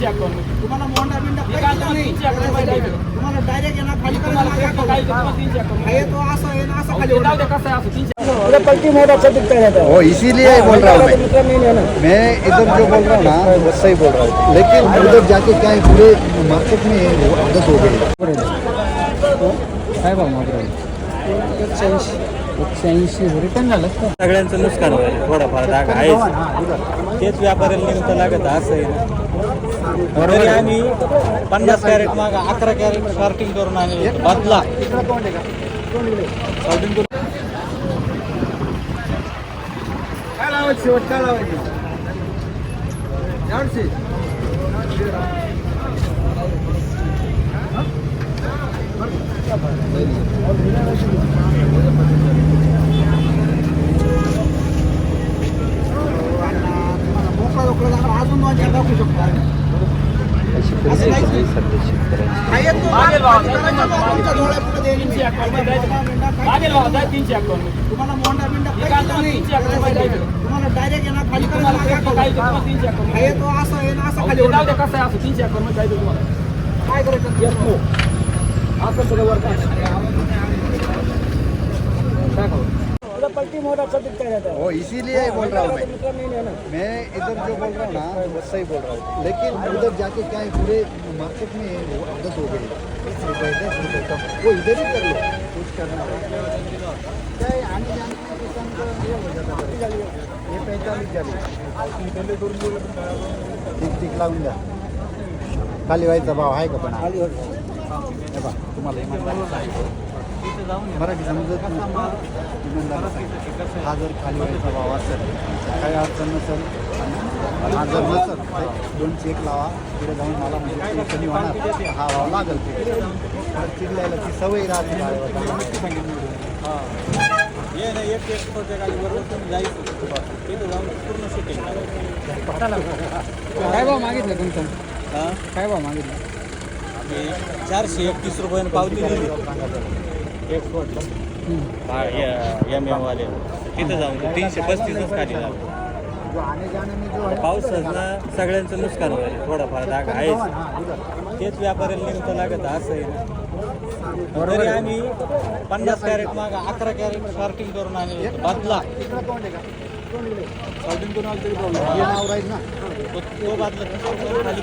तीनशे अकाउंट तुम्हाला मोंडा बिंडा मी काहीच काय नाही. तीनशे अकाउंटमध्ये आहे. तुम्हाला डायरेक्ट आहे ना खाली तुम्हाला करायला पेपर काय तुम्हाला तीनशे अकाउंट हे तो असं आहे ना असं खाली जाऊ दे कसं आहे असं तीनशे पलटी मोड अच्छा दिखता रहता वो इसीलिए बोल रहा हूँ मैं. इधर जो बोल रहा हूँ ना वो सही बोल रहा हूँ। लेकिन उधर जाके क्या है पूरे मार्केट में वो आदत हो गई। काय भाव मागं एकशे ऐंशी. रिटर्न झालं का? सगळ्यांचं नुकसान होईल थोडाफार धागा आहेच. तेच व्यापाऱ्याला निमित्त लागत असं आहे ना. तरी आम्ही पन्नास कॅरेट माग अकरा कॅरेट शॉर्टिंग करून आणि बदला. शॉर्टिंग करून काय लावायची शेवट? काय लावायची? यावर्षी? मोकळा अजून दोन चार दाखवू शकतो अशी परिस्थिती नाही सध्या शेतकऱ्यांची. तीनशे आहे. तुम्हाला मोंडा बिंडा तुम्हाला आहे. डायरेक्ट आहे ना खाली तुम्हाला असं आहे ना असं खाली कसं आहे असं तीनशे अकाउंटमध्ये आहे तुम्हाला? काय करायचं? असं सगळं वर काय? पलटी मोड अच्छा दिखता रहता वो इसीलिए बोल रहा हूँ मैं। है इधर जो बोल रहा हूँ ना वो सही बोल रहा हूँ। लेकिन उधर जाके क्या है पूरे मार्केट में वो आदत हो गई वो इधर ही कर लो। कुछ करना है। क्या है आने जाने में किसान को ये हो जाता है। ये पैंतालीस झाली ठीक ठीक लावून द्या खाली व्हायचा भाव आहे का पण हा? हे बघा तुम्हाला नसतं. इमानदारी सांगतो. हा जर खाली व्हायचा भाव असेल काही अडचण नसेल हा जर नसेल तर दोन चेक लावा. पुढे जाऊन मला म्हणजे ते कमी होणार हा भाव लागेल ते चिडल्याला ती सवय राहते भावाला. ये ना एक एक गाडी बरोबर तुम्ही जायचं. तिथं जाऊन पूर्ण काय भाव मागितलं तुमचं? हा? काय भाव मागितलं? आम्ही चारशे एकतीस रुपयाने पावती दिली. एम एम वाले तिथं जाऊन तीनशे पस्तीसच खाली झालं जो. आने जाने में जो है पावसानं सगळ्यांचं नुकसान होईल. थोडाफार धागा आहेच. तेच व्यापाऱ्याला निमित्त लागत असं आहे तरी आम्ही पन्नास कॅरेट माग अकरा कॅरेट शॉर्टिंग करून आणि बदला. करून आलं तरी तो बदला खाली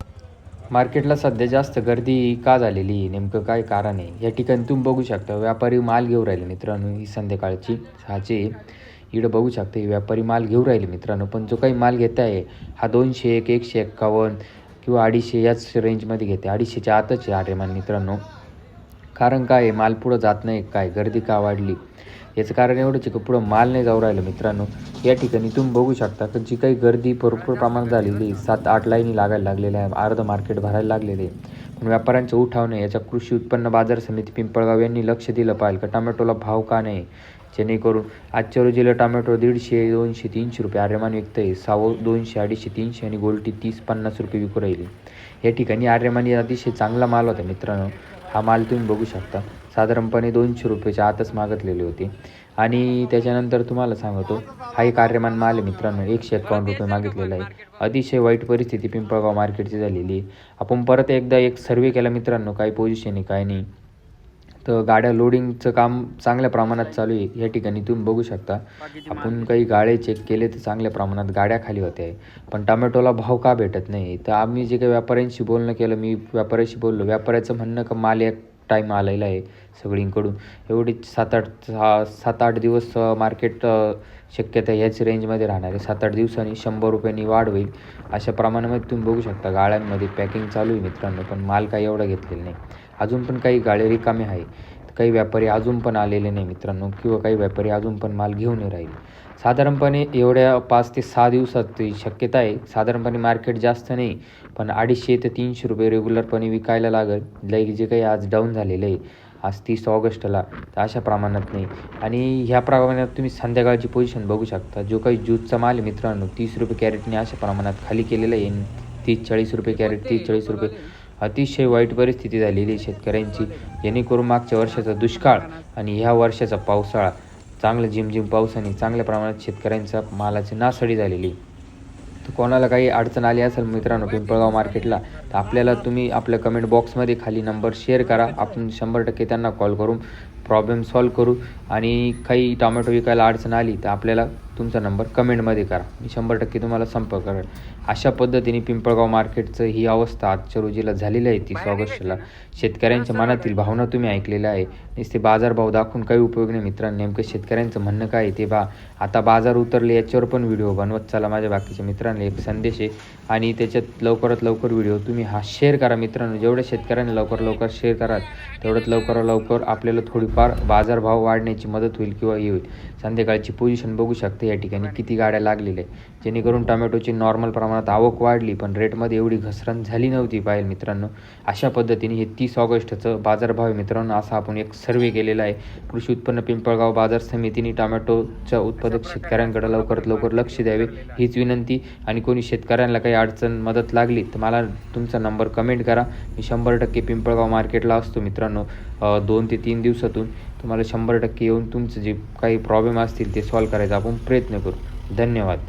मार्केटला सध्या जास्त गर्दी का झालेली आहे? नेमकं काय कारण आहे? या ठिकाणी तुम्ही बघू शकता व्यापारी माल घेऊ राहिले मित्रांनो ही संध्याकाळची सहाचे. इकडं बघू शकता व्यापारी माल घेऊ राहिले मित्रांनो पण जो काही माल घेत आहे हा दोनशे एक एकशे एक्कावन्न किंवा अडीचशे याच रेंजमध्ये घेते. अडीचशेच्या आतच आहे आरेमान मित्रांनो. कारण काय? आहे माल पुढं जात नाही. काय? गर्दी का वाढली? याचं कारण एवढंच आहे की पुढं माल नाही जाऊ राहिलं मित्रांनो. या ठिकाणी तुम्ही बघू शकता की जी काही गर्दी भरपूर प्रमाणात झालेली सात आठ लाईनी लागायला लागलेल्या आहे अर्ध मार्केट भरायला लागलेले आहे. पण व्यापाऱ्यांचं उठाव नाही. याच्या कृषी उत्पन्न बाजार समिती पिंपळगाव यांनी लक्ष दिलं पाहिजे का टमॅटोला भाव का नाही? जेणेकरून आजच्या रोजीला टोमॅटो दीडशे दोनशे तीनशे रुपये आर्यमान विकत आहे. सावो दोनशे अडीचशे तीनशे आणि गोल्टी तीस पन्नास रुपये विकू राहिली. या ठिकाणी आर्यमानी अतिशय चांगला माल होता. मित्रांनो हा माल तुम्ही बघू शकता. साधारणपणे दोनशे रुपयाच्या आतच मागतलेले होते. आणि त्याच्यानंतर तुम्हाला सांगतो हा एक आर्यमान माल आहे मित्रांनो. एकशे एकावन्न रुपये मागितलेला आहे. अतिशय वाईट परिस्थिती पिंपळगाव मार्केटची झालेली आहे. आपण परत एकदा एक सर्वे केला मित्रांनो काही पोझिशन आहे काय नाही. तर गाड्या लोडिंगचं काम चांगल्या प्रमाणात चालू आहे. या ठिकाणी तुम्ही बघू शकता. आपण काही गाळे चेक केले तर चांगल्या प्रमाणात गाड्या खाली होत्या. आहे पण टमॅटोला भाव का भेटत नाही? तर आम्ही जे काही व्यापाऱ्यांशी बोलणं केलं मी व्यापाऱ्याशी बोललो व्यापाऱ्याचं म्हणणं का माल एक टाईम आलेला आहे सगळींकडून. एवढी सात आठ सहा सात आठ दिवस मार्केट शक्यता ह्याच रेंजमध्ये राहणार आहे. सात आठ दिवसांनी शंभर रुपयांनी वाढ होईल. अशा प्रमाणामध्ये तुम्ही बघू शकता गाळ्यांमध्ये पॅकिंग चालू आहे मित्रांनो पण माल काही एवढा घेतलेला नाही. अजून पण काही गाळे रिकामे आहे. काही व्यापारी अजून पण आलेले नाही मित्रांनो किंवा काही व्यापारी अजून पण माल घेऊन राहील राहिले. साधारणपणे एवढ्या पाच ते सहा दिवसात शक्यता आहे. साधारणपणे मार्केट जास्त नाही पण अडीचशे ते तीनशे रुपये रेग्युलरपणे विकायला लागेल. लाईक जे काही आज डाऊन झालेलं आहे आज तीस ऑगस्टला तर अशा प्रमाणात नाही. आणि ह्या प्रमाणात तुम्ही संध्याकाळची पोझिशन बघू शकता. जो काही ज्यूसचा माल आहे मित्रांनो तीस रुपये कॅरेटने अशा प्रमाणात खाली केलेला आहे. तीस चाळीस रुपये कॅरेट तीस चाळीस रुपये. अतिशय वाईट परिस्थिती झालेली आहे शेतकऱ्यांची. जेणेकरून मागच्या वर्षाचा दुष्काळ आणि ह्या वर्षाचा पावसाळा चांगलं झिमझिम पावसाने चांगल्या प्रमाणात शेतकऱ्यांचा मालाची नासडी झालेली तर कोणाला काही अडचण आली असेल मित्रांनो पिंपळगाव मार्केटला तर आपल्याला तुम्ही आपल्या कमेंट बॉक्समध्ये खाली नंबर शेअर करा. आपण शंभर टक्के त्यांना कॉल करून प्रॉब्लेम सॉल्व करू. आणि काही टोमॅटो विकायला अडचण आली तर आपल्याला तुमचा नंबर कमेंटमध्ये करा. मी शंभर टक्के तुम्हाला संपर्क करेल. अशा पद्धतीने पिंपळगाव मार्केटचं ही अवस्था आजच्या रोजीला झालेली आहे. तीस ऑगस्टला शेतकऱ्यांच्या मनातील भावना तुम्ही ऐकलेल्या आहे. नुसते बाजारभाव दाखवून काही उपयोग नाही मित्रांनो. नेमकं शेतकऱ्यांचं म्हणणं काय आहे ते बा आता बाजार उतरले याच्यावर पण व्हिडिओ बनवत चला माझ्या बाकीच्या मित्रांना एक संदेश आहे. आणि त्याच्यात लवकरात लवकर व्हिडिओ तुम्ही हा शेअर करा मित्रांनो. जेवढ्या शेतकऱ्यांना लवकर लवकर शेअर कराल तेवढ्यात लवकर लवकर आपल्याला थोडीफार बाजारभाव वाढण्याची मदत होईल किंवा हे होईल. संध्याकाळची पोझिशन बघू शकते. या ठिकाणी किती गाड्या लागलेल्या आहेत. जेणेकरून टोमॅटोची नॉर्मल प्रमाणात आवक वाढली पण रेटमध्ये एवढी घसरण झाली नव्हती पाहिजे मित्रांनो. अशा पद्धतीने हे तीस ऑगस्टचं बाजारभाव आहे मित्रांनो. असा आपण एक सर्वे केलेला आहे. कृषी उत्पन्न पिंपळगाव बाजार समितीने टोमॅटोच्या उत्पादक शेतकऱ्यांकडे लवकरात लवकर लक्ष द्यावे हीच विनंती. आणि कोणी शेतकऱ्यांना काही अडचण मदत लागली तर मला तुमचा नंबर कमेंट करा. मी शंभर टक्के पिंपळगाव मार्केटला असतो मित्रांनो. दोन ते तीन दिवसातून. तुम्हाला शंभर टक्के येऊन तुमचं जे काही प्रॉब्लेम असतील ते सॉल्व करायचा आपण प्रयत्न करू. धन्यवाद.